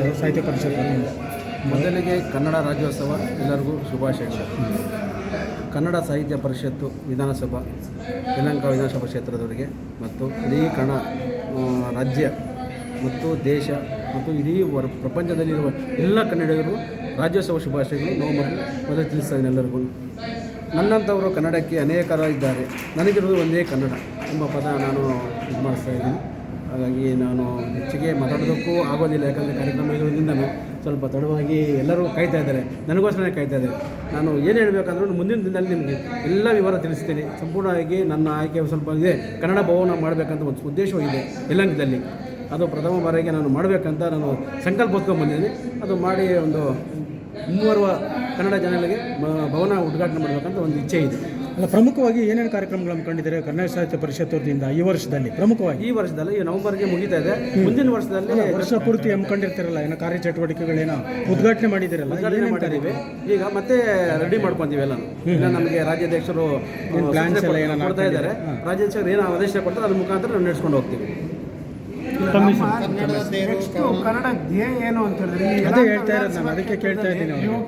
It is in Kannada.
ಸಾಹಿತ್ಯ ಪರಿಷತ್ ಮೊದಲಿಗೆ ಕನ್ನಡ ರಾಜ್ಯೋತ್ಸವ ಎಲ್ಲರಿಗೂ ಶುಭಾಶಯಗಳು. ಕನ್ನಡ ಸಾಹಿತ್ಯ ಪರಿಷತ್ತು ವಿಧಾನಸಭಾ ಯಲಹಂಕ ವಿಧಾನಸಭಾ ಕ್ಷೇತ್ರದವರಿಗೆ ಮತ್ತು ಇಡೀ ಕಣ ರಾಜ್ಯ ಮತ್ತು ದೇಶ ಮತ್ತು ಇಡೀ ವರ್, ಪ್ರಪಂಚದಲ್ಲಿರುವ ಎಲ್ಲ ಕನ್ನಡಿಗರು ರಾಜ್ಯೋತ್ಸವ ಶುಭಾಶಯಗಳು. ನೋವು ಮೊದಲು ತಿಳಿಸ್ತಾ ಎಲ್ಲರಿಗೂ. ನನ್ನಂಥವರು ಕನ್ನಡಕ್ಕೆ ಅನೇಕರ ಇದ್ದಾರೆ ನನಗಿರುವುದು ಒಂದೇ ಕನ್ನಡ ಎಂಬ ಪದ ನಾನು ಇದು ಮಾಡಿಸ್ತಾ ಇದ್ದೀನಿ. ಹಾಗಾಗಿ ನಾನು ಹೆಚ್ಚಿಗೆ ಮಾತಾಡೋದಕ್ಕೂ ಆಗೋದಿಲ್ಲ, ಯಾಕಂದರೆ ಕಾರ್ಯಕ್ರಮ ಇರೋದ್ರಿಂದ ಸ್ವಲ್ಪ ತಡವಾಗಿ ಎಲ್ಲರೂ ಕಾಯ್ತಾ ಇದ್ದಾರೆ, ನನಗೋಸ್ಕರನೇ ಕಾಯ್ತಾ ಇದ್ದಾರೆ. ನಾನು ಏನು ಹೇಳಬೇಕಂದ್ರೂ ಮುಂದಿನ ದಿನದಲ್ಲಿ ನಿಮಗೆ ಎಲ್ಲ ವಿವರ ತಿಳಿಸ್ತೀನಿ. ಸಂಪೂರ್ಣವಾಗಿ ನನ್ನ ಆಯ್ಕೆ ಸ್ವಲ್ಪ ಇದೆ. ಕನ್ನಡ ಭವನ ಮಾಡಬೇಕಂತ ಒಂದು ಉದ್ದೇಶವಿದೆ ಯಲಹಂಕದಲ್ಲಿ ಅದು ಪ್ರಥಮ ಬಾರಿಗೆ ನಾನು ಮಾಡಬೇಕಂತ ನಾನು ಸಂಕಲ್ಪ ಹೊತ್ಕೊಂಡ್ಬಂದಿದ್ದೀನಿ ಅದು ಮಾಡಿ ಒಂದು ಮುಂಬರುವ ಕನ್ನಡ ಜನಗಳಿಗೆ ಭವನ ಉದ್ಘಾಟನೆ ಮಾಡಬೇಕಂತ ಒಂದು ಇಚ್ಛೆ ಇದೆ. ಅಲ್ಲ ಪ್ರಮುಖವಾಗಿ ಏನೇನು ಕಾರ್ಯಕ್ರಮಗಳು ಹಮ್ಮಿಕೊಂಡಿದ್ದಾರೆ ಕನ್ನಡ ಸಾಹಿತ್ಯ ಪರಿಷತ್ ವತಿಯಿಂದ ಈ ವರ್ಷದಲ್ಲಿ? ಪ್ರಮುಖವಾಗಿ? ಈ ವರ್ಷದಲ್ಲಿ ಈ ನವೆಂಬರ್ಗೆ ಮುಗಿತಾ ಇದೆ. ಮುಂದಿನ ವರ್ಷದಲ್ಲಿ ವರ್ಷ ಪೂರ್ತಿ ಹಮ್ಮಿಕೊಂಡಿರ್ತಿರಲ್ಲ ಏನೋ ಕಾರ್ಯಚಟುವಟಿಕೆಗಳೇನೋ ಉದ್ಘಾಟನೆ ಮಾಡಿದ್ದೀರಲ್ಲ ಉದ್ಘಾಟನೆ ಏನೇನು ಮಾಡಿದ್ದೀವಿ. ಈಗ ಮತ್ತೆ ರೆಡಿ ಮಾಡ್ಕೊಂತೀವಿ ಎಲ್ಲ ಈಗ ನಮಗೆ ರಾಜ್ಯಾಧ್ಯಕ್ಷರು ಪ್ಲಾನ್ಸ್ ಎಲ್ಲ ಏನೋ ಮಾಡ್ತಾ ಇದ್ದಾರೆ. ರಾಜ್ಯಾಧ್ಯಕ್ಷರು ಏನೋ ಆದೇಶ ಕೊಡ್ತಾರೆ ಅದ್ರ ಮುಖಾಂತರ ನಾವು ನಡೆಸ್ಕೊಂಡು ಹೋಗ್ತೀವಿ. ಕನ್ನಡ ಧ್ಯೇಯ ಏನು ಅಂತ ಹೇಳಿದ್ರೆ ಅದೇ ಹೇಳ್ತಾ ಇರೋದು ನಾನು ಅದಕ್ಕೆ ಕೇಳ್ತಾ ಇದ್ದೀನಿ.